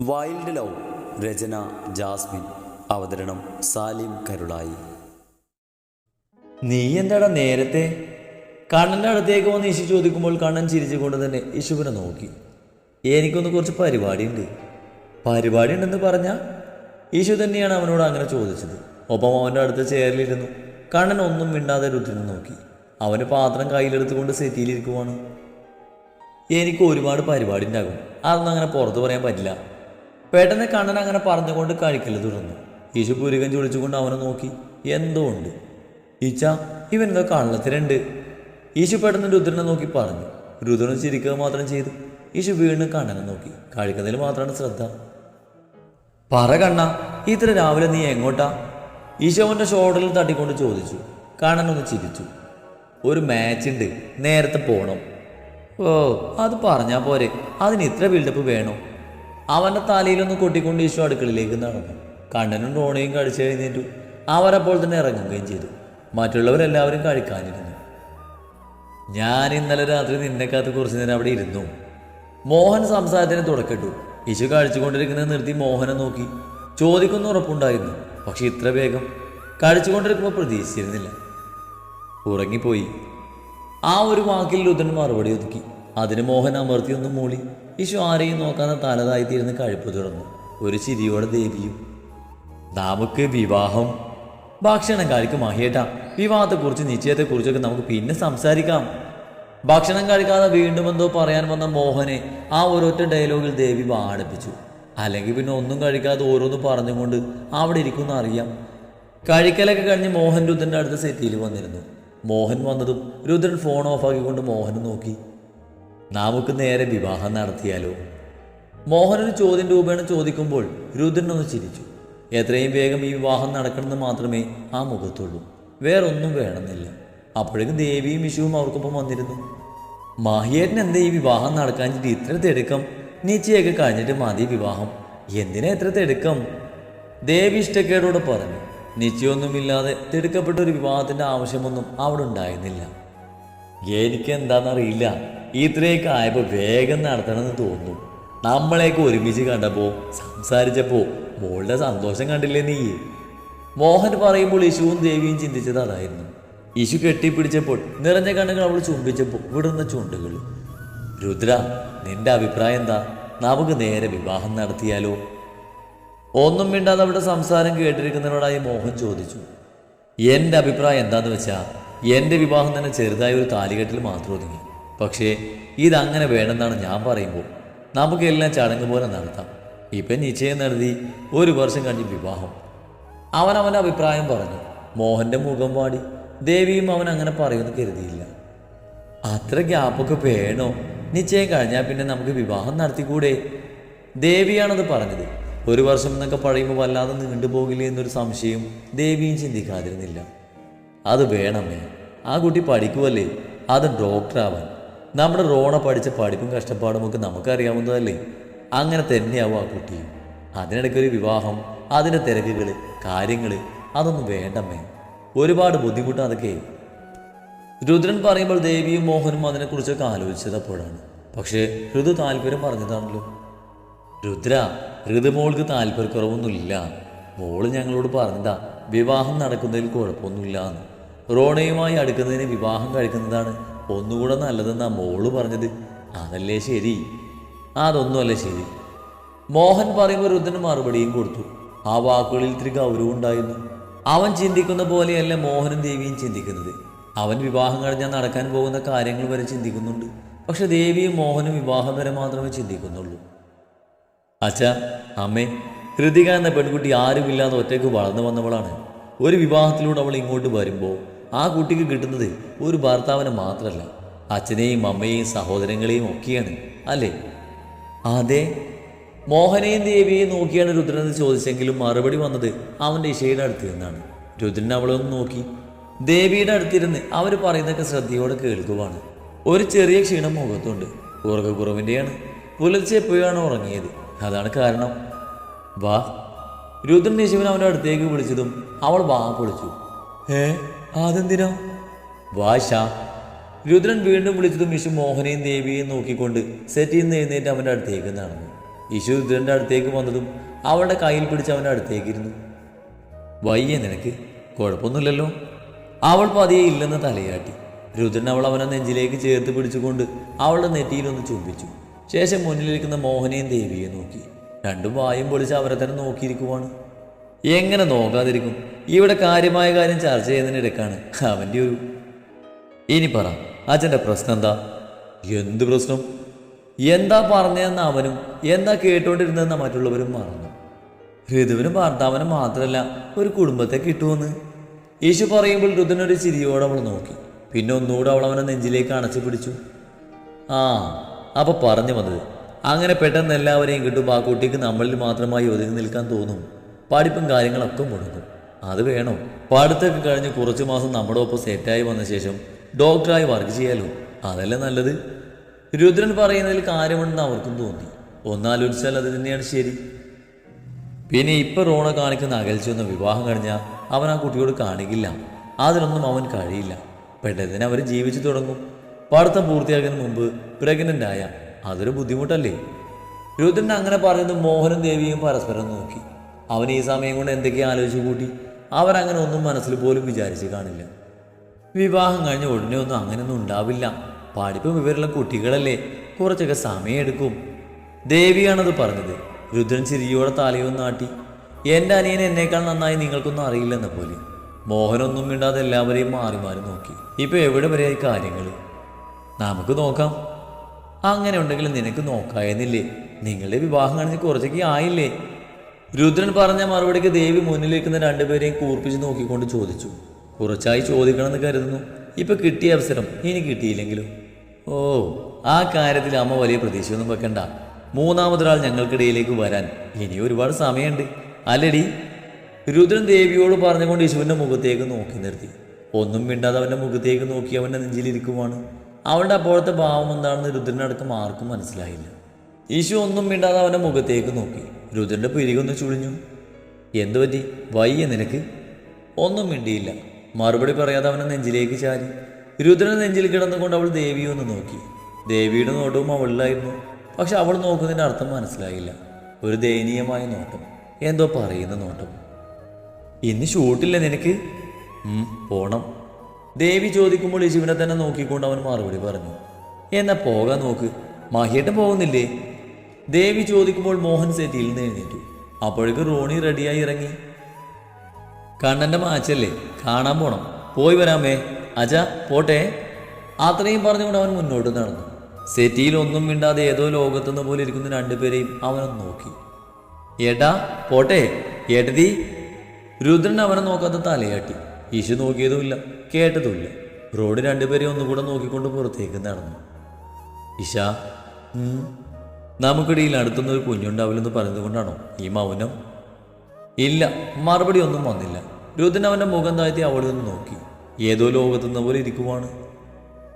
Wild love രചന Jasmine അവതരണം സാലിം കരുളായി. നീ എന്താടാ നേരത്തെ കണ്ണന്റെ അടുത്തേക്ക് വന്ന് ഇശു ചോദിക്കുമ്പോൾ കണ്ണൻ ചിരിച്ചുകൊണ്ട് തന്നെ ഇശുവിനെ നോക്കി. എനിക്കൊന്ന് കുറച്ച് പരിപാടിയുണ്ട്. പരിപാടി ഉണ്ടെന്ന് പറഞ്ഞാൽ തന്നെയാണ് അവനോട് അങ്ങനെ ചോദിച്ചത്. ഒപ്പം അവന്റെ അടുത്ത ചെയറിലിരുന്നു. കണ്ണൻ ഒന്നും മിണ്ടാതെ രുദ്രനെ നോക്കി. അവന് പാത്രം കയ്യിലെടുത്തുകൊണ്ട് സെറ്റിയിലിരിക്കുവാണ്. എനിക്ക് ഒരുപാട് പരിപാടി ഉണ്ടാകും അതൊന്നും അങ്ങനെ പുറത്ത് പറയാൻ പറ്റില്ല. പെട്ടെന്ന് കണ്ണൻ അങ്ങനെ പറഞ്ഞുകൊണ്ട് കഴിക്കൽ തുടർന്നു. ഈശു പുരുകൻ ചൊളിച്ചുകൊണ്ട് അവനെ നോക്കി എന്തോ ഉണ്ട്? ഈച്ച ഇവൻ എന്തോ കള്ളത്തിലുണ്ട്. ഈശു പെട്ടെന്ന് രുദ്രനെ നോക്കി പറഞ്ഞു. രുദ്രൻ ചിരിക്കുക മാത്രം ചെയ്തു. ഈശു വീണ്ടും കണ്ണനെ നോക്കി. കഴിക്കുന്നതിൽ മാത്രമാണ് ശ്രദ്ധ. പറ കണ്ണ ഇത്ര രാവിലെ നീ എങ്ങോട്ടാ? ഈശോ അവന്റെ ഷോൾഡറിൽ തട്ടിക്കൊണ്ട് ചോദിച്ചു. കണ്ണനൊന്ന് ചിരിച്ചു. ഒരു മാച്ച് ഉണ്ട്. നേരത്തെ പോകണം ഓ അത് പറഞ്ഞാൽ പോരെ. അതിന് ഇത്ര ബിൽഡപ്പ് വേണോ? അവന്റെ തലയിലൊന്ന് കൊട്ടിക്കൊണ്ട് ഈശോ അടുക്കളയിലേക്ക് നടന്നു. കണ്ണനും ടോണിയും കഴിച്ചു കഴിഞ്ഞിട്ടു അവരപ്പോൾ തന്നെ ഇറങ്ങുകയും ചെയ്തു. മറ്റുള്ളവരെല്ലാവരും കഴിക്കാനിരുന്നു. ഞാൻ ഇന്നലെ രാത്രി നിന്നെ കുറച്ച് നേരം അവിടെ ഇരുന്നു. മോഹൻ സംസാരത്തിന് തുടക്കിട്ടു ഇശു കഴിച്ചുകൊണ്ടിരിക്കുന്നത് നിർത്തി മോഹനെ നോക്കി. ചോദിക്കുന്ന ഉറപ്പുണ്ടായിരുന്നു. പക്ഷെ ഇത്ര വേഗം കഴിച്ചുകൊണ്ടിരിക്കുമ്പോൾ പ്രതീക്ഷിച്ചിരുന്നില്ല. ഉറങ്ങിപ്പോയി. ആ ഒരു വാക്കിൽ രുദ്രൻ മറുപടി ഒതുക്കി. അതിന് മോഹൻ അമർത്തിയൊന്നും മൂളി. യേശു ആരെയും നോക്കാതെ തലതായിത്തീരുന്ന് കഴിപ്പ് തുടർന്നു ഒരു ചിരിയോടെ ദേവിയും നമുക്ക് വിവാഹം. ഭക്ഷണം കഴിക്കും മഹിയേട്ടാ വിവാഹത്തെക്കുറിച്ച് നിശ്ചയത്തെക്കുറിച്ചൊക്കെ നമുക്ക് പിന്നെ സംസാരിക്കാം. ഭക്ഷണം കഴിക്കാതെ വീണ്ടും എന്തോ പറയാൻ വന്ന മോഹനെ ആ ഒരൊറ്റ ഡയലോഗിൽ ദേവി വാടിപ്പിച്ചു അല്ലെങ്കിൽ പിന്നെ ഒന്നും കഴിക്കാതെ ഓരോന്ന് പറഞ്ഞുകൊണ്ട് അവിടെ ഇരിക്കുമെന്ന് അറിയാം. കഴിക്കലൊക്കെ കഴിഞ്ഞ് മോഹൻ രുദ്രന്റെ അടുത്ത സെറ്റിയിൽ വന്നിരുന്നു. മോഹൻ വന്നതും രുദ്രൻ ഫോൺ ഓഫാക്കിക്കൊണ്ട് മോഹനെ നോക്കി. നമുക്ക് നേരെ വിവാഹം നടത്തിയാലോ? മോഹൻ ഒരു ചോദ്യം രൂപേണ ചോദിക്കുമ്പോൾ രുദ്രൻ ഒന്ന് ചിരിച്ചു. എത്രയും വേഗം ഈ വിവാഹം നടക്കണമെന്ന് മാത്രമേ ആ മുഖത്തുള്ളൂ. വേറൊന്നും വേണമെന്നില്ല. അപ്പോഴേക്കും ദേവിയും വിഷുവും അവർക്കൊപ്പം വന്നിരുന്നു. മാഹിയേട്ടൻ എന്താ ഈ വിവാഹം നടക്കാഞ്ഞിട്ട് ഇത്ര തിടുക്കം? നീച്ചയൊക്കെ കഴിഞ്ഞിട്ട് മതി വിവാഹം. എന്തിനാ ഇത്ര തിടുക്കം? ദേവി ഇഷ്ടക്കേടോട് പറഞ്ഞു. നിശ്ചയമൊന്നുമില്ലാതെ തിടുക്കപ്പെട്ട ഒരു വിവാഹത്തിന്റെ ആവശ്യമൊന്നും അവിടെ ഉണ്ടായിരുന്നില്ല. എനിക്ക് എന്താണെന്നറിയില്ല. ഇത്രയൊക്കെ ആയപ്പോൾ വേഗം നടത്തണമെന്ന് തോന്നുന്നു. നമ്മളെയൊക്കെ ഒരുമിച്ച് കണ്ടപ്പോൾ സംസാരിച്ചപ്പോ മോളുടെ സന്തോഷം കണ്ടില്ലേ നീ? മോഹൻ പറയുമ്പോൾ ഇശുവും ദേവിയും ചിന്തിച്ചത് അതായിരുന്നു. ഇശു കെട്ടിപ്പിടിച്ചപ്പോൾ നിറഞ്ഞ കണ്ണുകൾ അവൾ ചുംബിച്ചപ്പോൾ വിടുന്ന ചുണ്ടുകൾ. രുദ്ര നിന്റെ അഭിപ്രായം എന്താ? നമുക്ക് നേരെ വിവാഹം നടത്തിയാലോ? ഒന്നും മിണ്ടാതെ അവിടെ സംസാരം കേട്ടിരിക്കുന്നവരോടായി മോഹൻ ചോദിച്ചു. എന്റെ അഭിപ്രായം എന്താണെന്ന് വെച്ചാൽ എന്റെ വിവാഹം തന്നെ ചെറുതായ ഒരു താലികെട്ടിൽ മാത്രം ഒതുങ്ങി. പക്ഷേ ഇതങ്ങനെ വേണമെന്നാണ് ഞാൻ പറയുമ്പോൾ നമുക്കെല്ലാം ചടങ്ങ് പോലെ നടത്താം. ഇപ്പം നിശ്ചയം നടത്തി ഒരു വർഷം കഴിഞ്ഞ് വിവാഹം. അവൻ അഭിപ്രായം പറഞ്ഞു. മോഹന്റെ മുഖം പാടി ദേവിയും അവൻ അങ്ങനെ പറയുമെന്ന് കരുതിയില്ല. അത്ര ഗ്യാപ്പൊക്കെ വേണോ? നിശ്ചയം കഴിഞ്ഞാൽ പിന്നെ നമുക്ക് വിവാഹം നടത്തിക്കൂടെ? ദേവിയാണത് പറഞ്ഞത്. ഒരു വർഷം എന്നൊക്കെ പറയുമ്പോൾ വല്ലാതെ നീണ്ടുപോകില്ലേ എന്നൊരു സംശയം ദേവിയും ചിന്തിക്കാതിരുന്നില്ല. അത് വേണമേ. ആ കുട്ടി പഠിക്കുമല്ലേ അത് ഡോക്ടറാവാൻ. നമ്മുടെ റോണ പഠിച്ച പഠിപ്പും കഷ്ടപ്പാടും ഒക്കെ നമുക്കറിയാവുന്നതല്ലേ? അങ്ങനെ തന്നെയാവും ആ കുട്ടിയും അതിനിടയ്ക്കൊരു വിവാഹം അതിന്റെ തിരക്കുകൾ കാര്യങ്ങൾ അതൊന്നും വേണ്ടമ്മേ. ഒരുപാട് ബുദ്ധിമുട്ടാണ് അതൊക്കെ. രുദ്രൻ പറയുമ്പോൾ ദേവിയും മോഹനും അതിനെക്കുറിച്ചൊക്കെ ആലോചിച്ചത് അപ്പോഴാണ് പക്ഷേ ഋതു താല്പര്യം പറഞ്ഞതാണല്ലോ. രുദ്ര ഋതുമോൾക്ക് താല്പര്യക്കുറവൊന്നുമില്ല. മോൾ ഞങ്ങളോട് പറഞ്ഞതാ വിവാഹം നടക്കുന്നതിൽ കുഴപ്പമൊന്നുമില്ല എന്ന് റോണയുമായി അടുക്കുന്നതിന് വിവാഹം കഴിക്കുന്നതാണ് ഒന്നുകൂടെ നല്ലതെന്നാ മോൾ പറഞ്ഞത്. അതല്ലേ ശരി? അതൊന്നുമല്ല ശരി. മോഹൻ പറയുമ്പോൾ രുദ്രന് മറുപടിയും കൊടുത്തു. ആ വാക്കുകളിൽ ഇത്തിരി ഗൗരവം ഉണ്ടായിരുന്നു. അവൻ ചിന്തിക്കുന്ന പോലെയല്ല മോഹനും ദേവിയും ചിന്തിക്കുന്നത്. അവൻ വിവാഹം കഴിഞ്ഞാൽ നടക്കാൻ പോകുന്ന കാര്യങ്ങൾ വരെ ചിന്തിക്കുന്നുണ്ട്. പക്ഷെ ദേവിയും മോഹനും വിവാഹം വരെ മാത്രമേ ചിന്തിക്കുന്നുള്ളൂ. അച്ഛ അമ്മേ ഹൃതിക എന്ന പെൺകുട്ടി ആരുമില്ലാതെ ഒറ്റയ്ക്ക് വളർന്നു വന്നവളാണ്. ഒരു വിവാഹത്തിലൂടെ അവൾ ഇങ്ങോട്ട് വരുമ്പോൾ ആ കുട്ടിക്ക് കിട്ടുന്നത് ഒരു ഭർത്താവിനെ മാത്രമല്ല അച്ഛനെയും അമ്മയെയും സഹോദരങ്ങളെയും ഒക്കെയാണ് അല്ലേ? അതെ. മോഹനെയും ദേവിയെയും നോക്കിയാണ് രുദ്രൻ ചോദിച്ചെങ്കിലും മറുപടി വന്നത് അവന്റെ ഇഷയുടെ അടുത്ത് നിന്നാണ്. രുദ്രൻ അവളെ ഒന്ന് നോക്കി. ദേവിയുടെ അടുത്തിരുന്ന് അവർ പറയുന്നതൊക്കെ ശ്രദ്ധയോടെ കേൾക്കുവാണ്. ഒരു ചെറിയ ക്ഷീണം മുഖത്തുണ്ട്. ഉറക്കക്കുറവിന്റെയാണ്. പുലർച്ചെ എപ്പോഴാണ് ഉറങ്ങിയത്. അതാണ് കാരണം. വാ. രുദ്രൻ യേശുവിൻ അവന്റെ അടുത്തേക്ക് വിളിച്ചതും അവൾ വാ പൊളിച്ചു. ഏ? അതെന്തിനാ? വാശ ഷാ രുദ്രൻ വീണ്ടും വിളിച്ചതും വിഷു മോഹനെയും ദേവിയെയും നോക്കിക്കൊണ്ട് സെറ്റിൽ നിന്ന് എഴുന്നേറ്റ് അവന്റെ അടുത്തേക്ക് നടന്നു. യശു രുദ്രന്റെ അടുത്തേക്ക് വന്നതും അവളുടെ കയ്യിൽ പിടിച്ച് അവന്റെ അടുത്തേക്ക് ഇരുന്നു. വയ്യ നിനക്ക് കുഴപ്പമൊന്നുമില്ലല്ലോ. അവൾ പതിയെ ഇല്ലെന്ന് തലയാട്ടി. രുദ്രൻ അവൾ അവനെ നെഞ്ചിലേക്ക് ചേർത്ത് പിടിച്ചുകൊണ്ട് അവളുടെ നെറ്റിയിലൊന്ന് ചുംബിച്ചു. ശേഷം മുന്നിലിരിക്കുന്ന മോഹനെയും ദേവിയെ നോക്കി. രണ്ടും വായും പൊളിച്ച് അവരെ തന്നെ നോക്കിയിരിക്കുവാണ്. എങ്ങനെ നോക്കാതിരിക്കും? ഇവിടെ കാര്യമായ കാര്യം ചർച്ച ചെയ്യുന്നതിനിടക്കാണ് അവന്റെ ഒരു ഇനി പറ അച്ഛന്റെ പ്രശ്നം എന്താ? എന്ത് പ്രശ്നം? എന്താ പറഞ്ഞതെന്ന് അവനും എന്താ കേട്ടോണ്ടിരുന്നതെന്ന് മറ്റുള്ളവരും മറന്നു. ഋതുവിനും ഭർത്താവിനും മാത്രമല്ല ഒരു കുടുംബത്തെ കിട്ടുമെന്ന്. യേശു പറയുമ്പോൾ ഋതുവിനൊരു ചിരിയോടെ അവൾ നോക്കി. പിന്നെ ഒന്നുകൂടെ അവൾ അവനെ നെഞ്ചിലേക്ക് അണച്ചു പിടിച്ചു. ആ അപ്പൊ പറഞ്ഞു വന്നത് അങ്ങനെ പെട്ടെന്ന് എല്ലാവരെയും കിട്ടും ആ കുട്ടിക്ക് നമ്മളിൽ മാത്രമായി ഒതുങ്ങി നിൽക്കാൻ തോന്നും. പഠിപ്പും കാര്യങ്ങളൊക്കെ മുടങ്ങും. അത് വേണോ. പഠിത്തമൊക്കെ കഴിഞ്ഞ് കുറച്ച് മാസം നമ്മുടെ ഒപ്പം സെറ്റായി വന്ന ശേഷം ഡോക്ടറായി വർക്ക് ചെയ്യാലോ? അതല്ലേ നല്ലത്? രുദ്രൻ പറയുന്നതിൽ കാര്യമുണ്ടെന്ന് അവർക്കും തോന്നി. ഒന്നാലോചിച്ചാൽ അത് തന്നെയാണ് ശരി. പിന്നെ ഇപ്പൊ റോണ കാണിക്കുന്ന അകൽച്ചയൊന്നും വിവാഹം കഴിഞ്ഞാൽ അവൻ ആ കുട്ടിയോട് കാണിക്കില്ല. അതിനൊന്നും അവൻ കഴിയില്ല. പെട്ടെന്ന് അവർ ജീവിച്ചു തുടങ്ങും. പഠിത്തം പൂർത്തിയാക്കുന്നതിന് മുമ്പ് പ്രഗ്നന്റ് ആയ അതൊരു ബുദ്ധിമുട്ടല്ലേ? രുദ്രൻ അങ്ങനെ പറയുന്നത് മോഹനും ദേവിയും പരസ്പരം നോക്കി. അവൻ ഈ സമയം കൊണ്ട് എന്തൊക്കെ ആലോചിച്ചു കൂട്ടി? അവരങ്ങനെ ഒന്നും മനസ്സിൽ പോലും വിചാരിച്ച് കാണില്ല. വിവാഹം കഴിഞ്ഞ ഉടനെ ഒന്നും അങ്ങനെയൊന്നും ഉണ്ടാവില്ല. പഠിപ്പ് വിവരമുള്ള കുട്ടികളല്ലേ. കുറച്ചൊക്കെ സമയമെടുക്കും ദേവിയാണത് പറഞ്ഞത്. രുദ്രൻ ചിരിയോടെ തലയൊന്ന് നാട്ടി എന്റെ അനിയൻ എന്നേക്കാൾ നന്നായി നിങ്ങൾക്കൊന്നും അറിയില്ലെന്ന പോലെ. മോഹനൊന്നും മിണ്ടാതെ എല്ലാവരെയും മാറി മാറി നോക്കി. ഇപ്പൊ എവിടെ വരെയായി കാര്യങ്ങൾ നമുക്ക് നോക്കാം. അങ്ങനെ ഉണ്ടെങ്കിൽ നിനക്ക് നോക്കായെന്നില്ലേ? നിങ്ങളുടെ വിവാഹം കാണിച്ച് കുറച്ചൊക്കെ ആയില്ലേ? രുദ്രൻ പറഞ്ഞ മറുപടിക്ക് ദേവി മുന്നിലേക്കുന്ന രണ്ടുപേരെയും കൂർപ്പിച്ച് നോക്കിക്കൊണ്ട് ചോദിച്ചു. കുറച്ചായി ചോദിക്കണമെന്ന് കരുതുന്നു. ഇപ്പൊ കിട്ടിയ അവസരം ഇനി കിട്ടിയില്ലെങ്കിലും? ഓ ആ കാര്യത്തിൽ അമ്മ വലിയ പ്രതീക്ഷയൊന്നും വെക്കണ്ട. മൂന്നാമതൊരാൾ ഞങ്ങൾക്കിടയിലേക്ക് വരാൻ ഇനി ഒരുപാട് സമയമുണ്ട്. അല്ലടി? രുദ്രൻ ദേവിയോട് പറഞ്ഞുകൊണ്ട് യേശുവിന്റെ മുഖത്തേക്ക് നോക്കി നിർത്തി. ഒന്നും മിണ്ടാതെ അവന്റെ മുഖത്തേക്ക് നോക്കി അവന്റെ നെഞ്ചിലിരിക്കുവാണ് അവളുടെ അപ്പോഴത്തെ ഭാവം എന്താണെന്ന് രുദ്രനടക്കം ആർക്കും മനസ്സിലായില്ല. ഈശു ഒന്നും മിണ്ടാതെ അവന്റെ മുഖത്തേക്ക് നോക്കി. രുദ്രന്റെ പിരികൊന്ന് ചുളിഞ്ഞു. എന്തു പറ്റി? വയ്യ നിനക്ക്? ഒന്നും മിണ്ടിയില്ല. മറുപടി പറയാതെ അവനെ നെഞ്ചിലേക്ക് ചാരി. രുദ്രൻ നെഞ്ചിൽ കിടന്നുകൊണ്ട് അവൾ ദേവിയെ ഒന്ന് നോക്കി. ദേവിയുടെ നോട്ടവും അവളിലായിരുന്നു. പക്ഷെ അവൾ നോക്കുന്നതിന്റെ അർത്ഥം മനസ്സിലായില്ല. ഒരു ദയനീയമായ നോട്ടം. എന്തോ പറയുന്ന നോട്ടം. ഇന്ന് ഷൂട്ടില്ല നിനക്ക്? പോണം. ദേവി ചോദിക്കുമ്പോൾ യേശുവിനെ തന്നെ നോക്കിക്കൊണ്ട് അവൻ മറുപടി പറഞ്ഞു എന്നാ പോകാൻ നോക്ക്. മഹിയേട്ടൻ പോകുന്നില്ലേ? ദേവി ചോദിക്കുമ്പോൾ മോഹൻ സെറ്റിയിൽ നിന്ന് എഴുന്നേറ്റു അപ്പോഴേക്ക് റോണി റെഡിയായി ഇറങ്ങി. കണ്ണന്റെ മാച്ചല്ലേ കാണാൻ പോണം. പോയി വരാമേ. അജ പോട്ടെ. അത്രയും പറഞ്ഞുകൊണ്ട് അവൻ മുന്നോട്ട് നടന്നു. സെറ്റിയിൽ ഒന്നും മിണ്ടാതെ ഏതോ ലോകത്തുനിന്ന് പോലെ ഇരിക്കുന്ന രണ്ടുപേരെയും അവനൊന്ന് നോക്കി. ഏട്ടാ പോട്ടെ. ഏട്ടതി. രുദ്രൻ അവനെ നോക്കാത്ത തലയാട്ടി. ഈശു നോക്കിയതുമില്ല കേട്ടതുമില്ല. റോഡ് രണ്ടുപേരെയും ഒന്നുകൂടെ നോക്കിക്കൊണ്ട് പുറത്തേക്ക് നടന്നു. ഇഷ നമുക്കിടയിൽ അടുത്തുനിന്ന് ഒരു കുഞ്ഞുണ്ടാവില്ലെന്ന് പറഞ്ഞതുകൊണ്ടാണോ ഈ മൗനം? ഇല്ല മറുപടി ഒന്നും വന്നില്ല. രുദ്രൻ അവന്റെ മുഖം താഴ്ത്തി അവളിൽ നിന്ന് നോക്കി. ഏതോ ലോകത്തുനിന്ന പോലെ ഇരിക്കുവാണ്.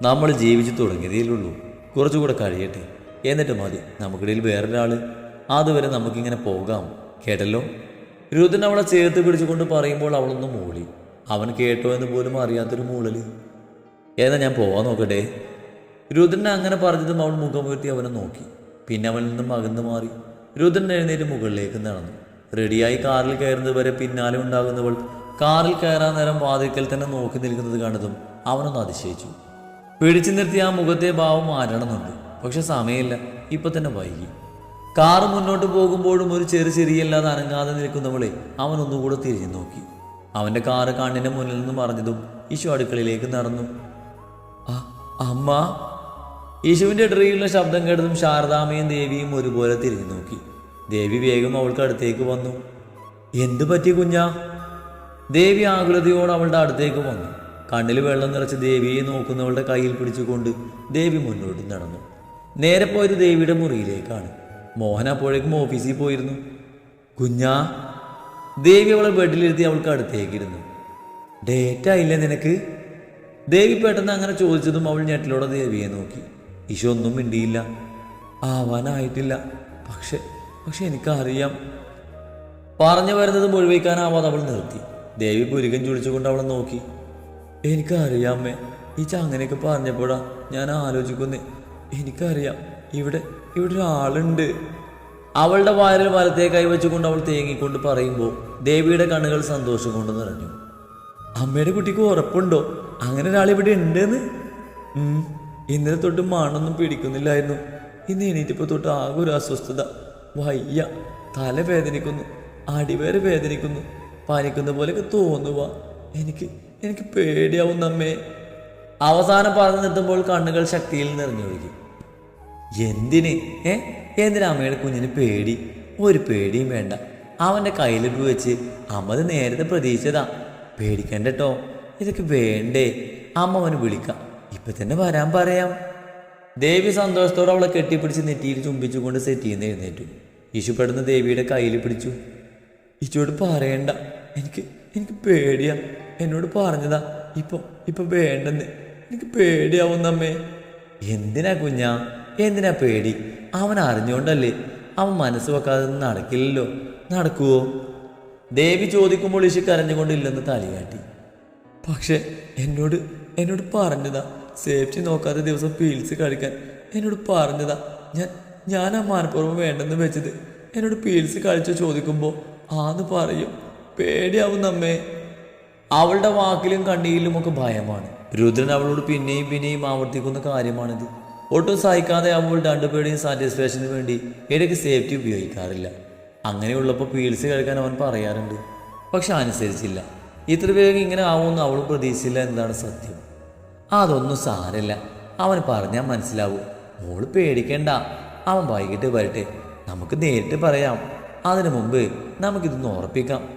നമ്മൾ ജീവിച്ചു തുടങ്ങിയതേയുള്ളൂ. കുറച്ചുകൂടെ കഴിയട്ടെ. എന്നിട്ട് മതി നമുക്കിടയിൽ വേറൊരാൾ അതുവരെ നമുക്കിങ്ങനെ പോകാം. കേട്ടല്ലോ? രുദ്രൻ അവളെ ചേർത്ത് പിടിച്ചുകൊണ്ട് പറയുമ്പോൾ അവളൊന്ന് മൂളി. അവൻ കേട്ടോ എന്ന് പോലും അറിയാത്തൊരു മൂളൽ. ഏതാ ഞാൻ പോവാൻ നോക്കട്ടെ? രുദ്രനെ അങ്ങനെ പറഞ്ഞതും അവൻ മുഖം ഉയർത്തി അവനെ നോക്കി. പിന്നെ അവനിൽ നിന്നും അകന്നു മാറി. രുദ്രൻ എഴുന്നേറ്റ് മുകളിലേക്ക് നടന്നു. റെഡിയായി കാറിൽ കയറുന്നത് വരെ പിന്നാലെ ഉണ്ടാകുന്നവൾ കാറിൽ കയറാൻ നേരം വാതിൽക്കൽ തന്നെ നോക്കി നിൽക്കുന്നത് കണ്ടതും അവനൊന്ന് അതിശയിച്ചു. പിടിച്ചു നിർത്തി ആ മുഖത്തെ ഭാവം മാറ്റണമെന്നുണ്ട് പക്ഷെ സമയമില്ല. ഇപ്പൊ തന്നെ വൈകി. കാറ് മുന്നോട്ട് പോകുമ്പോഴും ഒരു ചെറു ചെറിയല്ലാതെ അനങ്ങാതെ നിൽക്കുന്നവളെ അവൻ ഒന്നുകൂടെ തിരിഞ്ഞു നോക്കി. അവന്റെ കാറ് കണ്ണിന്റെ മുന്നിൽ നിന്ന് മറഞ്ഞതും ഈശു അടുക്കളയിലേക്ക് നടന്നു. ആ, അമ്മ. യേശുവിന്റെ ഇടറിയുള്ള ശബ്ദം കേട്ടതും ശാരദാമയും ദേവിയും ഒരുപോലെ തിരിഞ്ഞു നോക്കി. ദേവി വേഗം അവൾക്ക് അടുത്തേക്ക് വന്നു. എന്തു പറ്റി കുഞ്ഞാ? ദേവി ആകുലതയോട് അവളുടെ അടുത്തേക്ക് വന്നു. കണ്ണിൽ വെള്ളം നിറച്ച് ദേവിയെ നോക്കുന്നവളുടെ കയ്യിൽ പിടിച്ചുകൊണ്ട് ദേവി മുന്നോട്ട് നടന്നു. നേരെ പോയത് ദേവിയുടെ മുറിയിലേക്കാണ്. മോഹൻ അപ്പോഴേക്കും ഓഫീസിൽ പോയിരുന്നു. കുഞ്ഞാ ദേവി അവളെ ബെഡിലിരുത്തി അവൾക്ക് അടുത്തേക്കിരുന്നു. ഡേറ്റ് ആയില്ലേ നിനക്ക്? ദേവി പെട്ടെന്ന് അങ്ങനെ ചോദിച്ചതും അവൾ ഞെട്ടിലൂടെ ദേവിയെ നോക്കി. ഈശോ ഒന്നും മിണ്ടിയില്ല. ആവാനായിട്ടില്ല. പക്ഷെ പക്ഷെ എനിക്കറിയാം. പറഞ്ഞു വരുന്നത് മുഴുവിക്കാനാവാതെ അവൾ നിർത്തി. ദേവി പുരുകൻ ചുടിച്ചുകൊണ്ട് അവളെ നോക്കി. എനിക്കറിയാമേ ഈ ചങ്ങനെയൊക്കെ പറഞ്ഞപ്പോഴാ ഞാൻ ആലോചിക്കുന്നേ. എനിക്കറിയാം. ഇവിടെ ഇവിടെ ഒരാളുണ്ട്. അവളുടെ വായലിൽ വലത്തെ കൈവച്ചുകൊണ്ട് അവൾ തേങ്ങിക്കൊണ്ട് പറയുമ്പോൾ ദേവിയുടെ കണ്ണുകൾ സന്തോഷം കൊണ്ട് നിറഞ്ഞു. അമ്മയുടെ കുട്ടിക്ക് ഉറപ്പുണ്ടോ? അങ്ങനെ ഒരാൾ ഇവിടെ ഉണ്ടെന്ന്? ഇന്നലെ തൊട്ട് മണൊന്നും പിടിക്കുന്നില്ലായിരുന്നു. ഇന്ന് എണീറ്റപ്പോൾ തൊട്ട് ആകെ ഒരു അസ്വസ്ഥത. വയ്യ തല വേദനിക്കുന്നു അടിവേറെ വേദനിക്കുന്നു. പനിക്കുന്ന പോലെയൊക്കെ തോന്നുക എനിക്ക് എനിക്ക് പേടിയാവുന്ന അമ്മേ അവസാനം പറഞ്ഞു നിർത്തുമ്പോൾ കണ്ണുകൾ ശക്തിയിൽ നിറഞ്ഞൊഴുകി. എന്തിന്? ഏ? എന്തിനാ അമ്മയുടെ കുഞ്ഞിന് പേടി? ഒരു പേടിയും വേണ്ട. അവന്റെ കയ്യിലിട്ട് വെച്ച് അമ്മത് നേരത്തെ പ്രതീക്ഷിച്ചതാ. പേടിക്കണ്ട കേട്ടോ ഇതൊക്കെ വേണ്ടേ? അമ്മ അവന് വിളിക്കാം. ഇപ്പം തന്നെ വരാൻ പറയാം. ദേവി സന്തോഷത്തോടെ അവളെ കെട്ടിപ്പിടിച്ച് നെറ്റിയിൽ ചുംബിച്ചുകൊണ്ട് സെറ്റ് ചെയ്യുന്ന എഴുന്നേറ്റു. യശു പെടുന്ന ദേവിയുടെ കയ്യിൽ പിടിച്ചു. ഇച്ചോട് പറയണ്ട. എനിക്ക് എനിക്ക് പേടിയാ. എന്നോട് പറഞ്ഞതാ. ഇപ്പൊ ഇപ്പൊ വേണ്ടെന്ന്. എനിക്ക് പേടിയാവുന്നമ്മേ. എന്തിനാ കുഞ്ഞാ? എന്തിനാ പേടി? അവൻ അറിഞ്ഞോണ്ടല്ലേ. അവൻ മനസ്സ് വെക്കാതെ നടക്കില്ലല്ലോ. നടക്കുവോ? ദേവി ചോദിക്കുമ്പോൾ ഇഷി കരഞ്ഞുകൊണ്ടില്ലെന്ന് തലയാട്ടി. പക്ഷെ എന്നോട് എന്നോട് പറഞ്ഞതാ. സേഫ്റ്റി നോക്കാത്ത ദിവസം പീൽസ് കഴിക്കാൻ. എന്നോട് പറഞ്ഞതാ. ഞാൻ ഞാൻ ആ മനഃപൂർവം വേണ്ടെന്ന് വെച്ചത്. എന്നോട് പീൽസ് കഴിച്ചോ ചോദിക്കുമ്പോൾ ആന്ന് പറയും. പേടിയാവും നമ്മേ. അവളുടെ വാക്കിലും കണ്ണിയിലും ഒക്കെ ഭയമാണ്. രുദ്രൻ അവളോട് പിന്നെയും പിന്നെയും ആവർത്തിക്കുന്ന കാര്യമാണിത്. ഒട്ടും സഹിക്കാതെ അവൾ രണ്ടുപേരുടെയും സാറ്റിസ്ഫാക്ഷന് വേണ്ടി ഇടയ്ക്ക് സേഫ്റ്റി ഉപയോഗിക്കാറില്ല. അങ്ങനെയുള്ളപ്പോൾ പി എൽ സി കഴിക്കാൻ അവൻ പറയാറുണ്ട്. പക്ഷെ അനുസരിച്ചില്ല. ഇത്ര വേഗം ഇങ്ങനെ ആവുമെന്ന് അവൾ പ്രതീക്ഷിച്ചില്ല എന്നതാണ് സത്യം. അതൊന്നും സാരല്ല. അവൻ പറഞ്ഞാൽ മനസ്സിലാവും. മോൾ പേടിക്കണ്ട. അവൻ വൈകിട്ട് വരട്ടെ. നമുക്ക് നേരിട്ട് പറയാം. അതിനു മുമ്പ് നമുക്കിതൊന്ന് ഉറപ്പിക്കാം.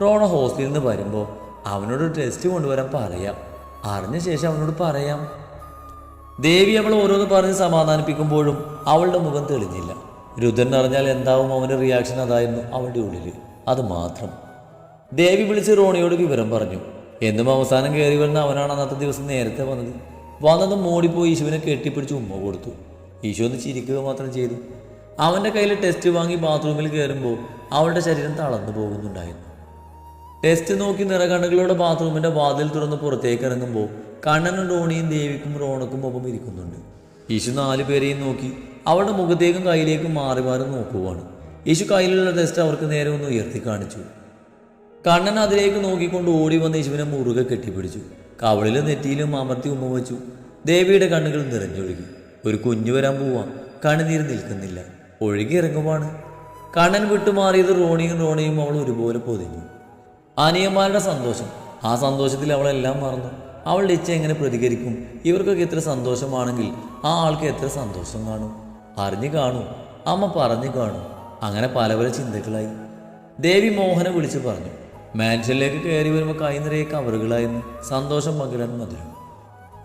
റോണ ഹോസ്റ്റലിൽ നിന്ന് വരുമ്പോൾ അവനോട് ടെസ്റ്റ് കൊണ്ടുവരാൻ പറയാം. അറിഞ്ഞ ശേഷം അവനോട് പറയാം. ദേവി അവൾ ഓരോന്ന് പറഞ്ഞ് സമാധാനിപ്പിക്കുമ്പോഴും അവളുടെ മുഖം തെളിഞ്ഞില്ല. രുദ്രൻ അറിഞ്ഞാൽ എന്താവും അവന്റെ റിയാക്ഷൻ അതായിരുന്നു അവളുടെ ഉള്ളിൽ അത് മാത്രം. ദേവി വിളിച്ച് റോണിയോട് വിവരം പറഞ്ഞു. എന്നും അവസാനം കയറി വരുന്ന അവനാണ് അന്നത്തെ ദിവസം നേരത്തെ വന്നത്. വന്നതും മോടിപ്പോയി ഈശുവിനെ കെട്ടിപ്പിടിച്ച് ഉമ്മ കൊടുത്തു. ഈശോ ഒന്ന് ചിരിക്കുക മാത്രം ചെയ്തു. അവന്റെ കയ്യിൽ ടെസ്റ്റ് വാങ്ങി ബാത്റൂമിൽ കയറുമ്പോൾ അവളുടെ ശരീരം തളർന്നു പോകുന്നുണ്ടായിരുന്നു. ടെസ്റ്റ് നോക്കി നിറകണ്ണുകളോടെ ബാത്റൂമിന്റെ വാതിൽ തുറന്ന് പുറത്തേക്ക് ഇറങ്ങുമ്പോൾ കണ്ണനും റോണിയും ദേവിക്കും റോണക്കും ഒപ്പം ഇരിക്കുന്നുണ്ട്. യേശു നാലു പേരെയും നോക്കി അവളുടെ മുഖത്തേക്കും കയ്യിലേക്കും മാറി മാറി നോക്കുവാണ്. യേശു കയ്യിലുള്ള ടെസ്റ്റ് അവർക്ക് നേരെ ഒന്ന് ഉയർത്തി കാണിച്ചു. കണ്ണൻ അതിലേക്ക് നോക്കിക്കൊണ്ട് ഓടി വന്ന് യേശുവിനെ മുറുകെ കെട്ടിപ്പിടിച്ചു. കവളിലും നെറ്റിയിലും അമർത്തി ഉമ്മ വെച്ചു ദേവിയുടെ കണ്ണുകൾ നിറഞ്ഞൊഴുകി. ഒരു കുഞ്ഞു വരാൻ പോവാം. കണ്ണുനീര് നിൽക്കുന്നില്ല. ഒഴുകി ഇറങ്ങുവാണ്. കണ്ണൻ വിട്ടുമാറിയത് റോണിയും റോണിയും അവൾ ഒരുപോലെ പൊതിഞ്ഞു. അനിയന്മാരുടെ സന്തോഷം. ആ സന്തോഷത്തിൽ അവളെല്ലാം മറന്നു. അവളുടെ ഇച്ഛ എങ്ങനെ പ്രതികരിക്കും? ഇവർക്കൊക്കെ എത്ര സന്തോഷമാണെങ്കിൽ ആ ആൾക്ക് എത്ര സന്തോഷം കാണും? അറിഞ്ഞു കാണൂ. അമ്മ പറഞ്ഞു കാണൂ. അങ്ങനെ പല പല ചിന്തകളായി. ദേവി മോഹനെ വിളിച്ചു പറഞ്ഞു. മാൻഷനിലേക്ക് കയറി വരുമ്പോൾ കൈ നിറയെ കവറുകളായിരുന്നു. സന്തോഷം പങ്കിടാൻ മധുരം.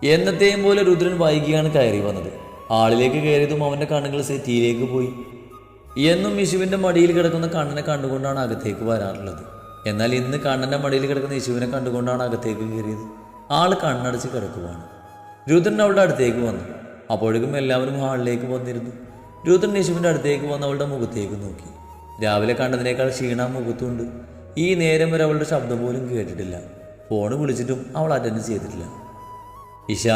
എന്നത്തെയും പോലെ രുദ്രൻ വൈകിയാണ് കയറി വന്നത്. ആളിലേക്ക് കയറിയതും അവന്റെ കണ്ണുകൾ സെറ്റിയിലേക്ക് പോയി. എന്നും വിഷുവിന്റെ മടിയിൽ കിടക്കുന്ന കണ്ണനെ കണ്ടുകൊണ്ടാണ് അകത്തേക്ക് വരാറുള്ളത്. എന്നാൽ ഇന്ന് കണ്ണന്റെ മടിയിൽ കിടക്കുന്ന യേശുവിനെ കണ്ടുകൊണ്ടാണ് അകത്തേക്ക് കയറിയത്. ആൾ കണ്ണടച്ച് കിടക്കുവാണ്. രുദ്രൻ അവളുടെ അടുത്തേക്ക് വന്നു. അപ്പോഴേക്കും എല്ലാവരും ഹാളിലേക്ക് വന്നിരുന്നു. രുദ്രൻ യേശുവിന്റെ അടുത്തേക്ക് വന്ന് അവളുടെ മുഖത്തേക്ക് നോക്കി. രാവിലെ കണ്ടതിനേക്കാൾ ക്ഷീണ മുഖത്തുണ്ട്. ഈ നേരം വരെ അവളുടെ ശബ്ദം പോലും കേട്ടിട്ടില്ല. ഫോൺ വിളിച്ചിട്ടും അവൾ അറ്റൻഡ് ചെയ്തിട്ടില്ല. ഇഷ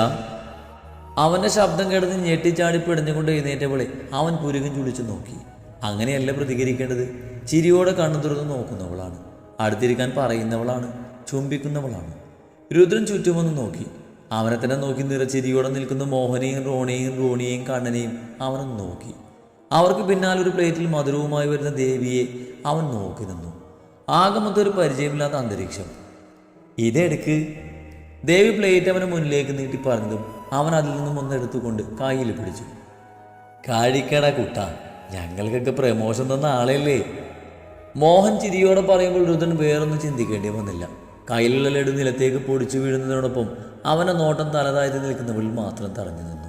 അവന്റെ ശബ്ദം കേട്ടത് ഞെട്ടിച്ചാടി പിടഞ്ഞുകൊണ്ട് എഴുന്നേറ്റവളെ അവൻ പുരുകം ചുളിച്ചു നോക്കി. അങ്ങനെയല്ല പ്രതികരിക്കേണ്ടത്. ചിരിയോടെ കണ്ണു തുറന്ന് നോക്കുന്നവളാണ്. അടുത്തിരിക്കാൻ പറയുന്നവളാണ് ചുംബിക്കുന്നവളാണ്. രുദ്രൻ ചുറ്റുമൊന്ന് നോക്കി. അവനെ തന്നെ നോക്കി നിറച്ചിരിയോടെ നിൽക്കുന്ന മോഹനെയും റോണിയെയും റോണിയെയും കണ്ണനെയും അവനും നോക്കി. അവർക്ക് പിന്നാലെ ഒരു പ്ലേറ്റിൽ മധുരവുമായി വരുന്ന ദേവിയെ അവൻ നോക്കി നിന്നു. ആകെ ഒരു പരിചയമില്ലാത്ത അന്തരീക്ഷം. ഇതെടുക്ക്. ദേവി പ്ലേറ്റ് അവന് മുന്നിലേക്ക് നീട്ടി പറഞ്ഞതും അവൻ അതിൽ നിന്നും ഒന്ന് എടുത്തുകൊണ്ട് കയ്യിൽ പിടിച്ചു. കാഴിക്കട കുട്ട ഞങ്ങൾക്കൊക്കെ പ്രമോഷൻ തന്ന ആളല്ലേ? മോഹൻ ചിരിയോടെ പറയുമ്പോൾ രുദ്രൻ വേറൊന്നും ചിന്തിക്കേണ്ടി വന്നില്ല. കയ്യിലുള്ള ലഡു നിലത്തേക്ക് പൊടിച്ചു വീഴുന്നതിനോടൊപ്പം അവനെ നോട്ടം തലതാഴ്ത്തി നിൽക്കുന്നവളിൽ മാത്രം തടഞ്ഞു നിന്നു.